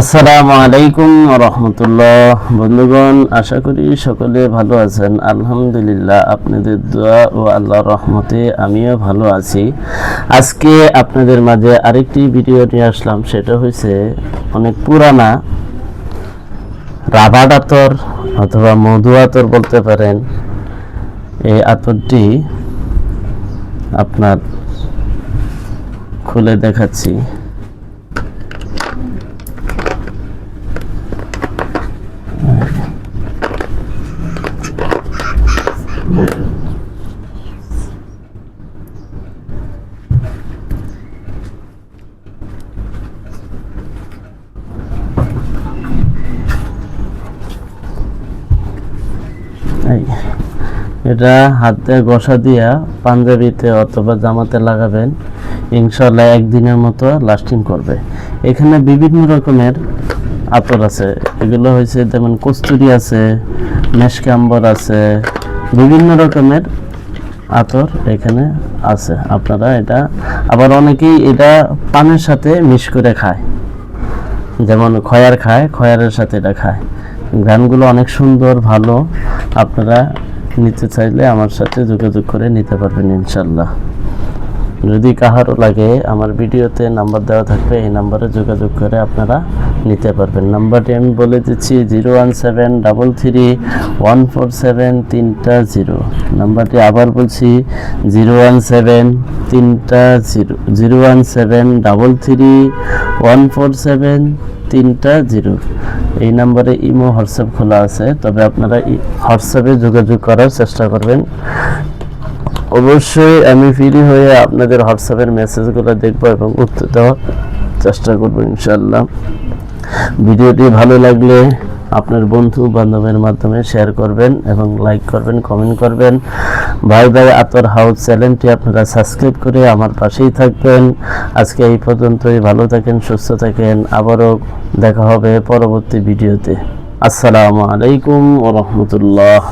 আসসালামু আলাইকুম রহমতুল্লাহ। বন্ধুগণ, আশা করি সকলে ভালো আছেন। আলহামদুলিল্লাহ, আপনাদের দোয়া ও আল্লাহর রহমতে আমিও ভালো আছি। আজকে আপনাদের মাঝে আরেকটি ভিডিও নিয়ে আসলাম, সেটা হয়েছে অনেক পুরানা রাবার আতর অথবা মধু আতর বলতে পারেন। এই আতরটি আপনার খুলে দেখাচ্ছি। এটা হাতে ঘষা দিয়া পাঞ্জাবিতে অথবা জামাতে লাগাবেন। ইনশাল্লাহ একদিনের মতো লাস্টিং করবে। এখানে বিভিন্ন রকমের আতর আছে। এগুলো হয়েছে যেমন কস্তুরি আছে মেশকাম্বর আছে, বিভিন্ন রকমের আতর এখানে আছে। আপনারা এটা আবার অনেকেই এটা পানের সাথে মিশ করে খায়। যেমন খয়ার খায়, খয়ারের সাথে এটা খায়। গানগুলো অনেক সুন্দর, ভালো। আপনারা নিতে চাইলে আমার সাথে যোগাযোগ করে নিতে পারবেন ইনশাল্লাহ যদি কাহারও লাগে, আমার ভিডিওতে নাম্বার দেওয়া থাকবে, এই নাম্বারে যোগাযোগ করে আপনারা নিতে পারবেন। নাম্বারটি আমি বলে দিচ্ছি, zero one seven double three one four seven তিনটা জিরো। নাম্বারটি আবার বলছি, জিরো ওয়ান সেভেন তিনটা zero zero one seven double three one four seven তিনটা জিরো। এই নাম্বারে ইমো, হোয়াটসঅ্যাপ খোলা আছে, তবে আপনারা হোয়াটসঅ্যাপে যোগাযোগ করার চেষ্টা করবেন। অবশ্যই আমি ফ্রি হয়ে আপনাদের হোয়াটসঅ্যাপের মেসেজগুলো দেখব এবং উত্তর দেওয়ার চেষ্টা করব ইনশাল্লাহ ভিডিওটি ভালো লাগলে আপনার বন্ধু বান্ধবের মাধ্যমে শেয়ার করবেন এবং লাইক করবেন কমেন্ট করবেন। ভাই ভাই, আতর হাউস চ্যানেলটি আপনারা সাবস্ক্রাইব করে আমার পাশেই থাকবেন। আজকে এই পর্যন্তই, ভালো থাকেন, সুস্থ থাকেন। আবারও দেখা হবে পরবর্তী ভিডিওতে আসসালামু আলাইকুম ও রহমতুল্লাহ।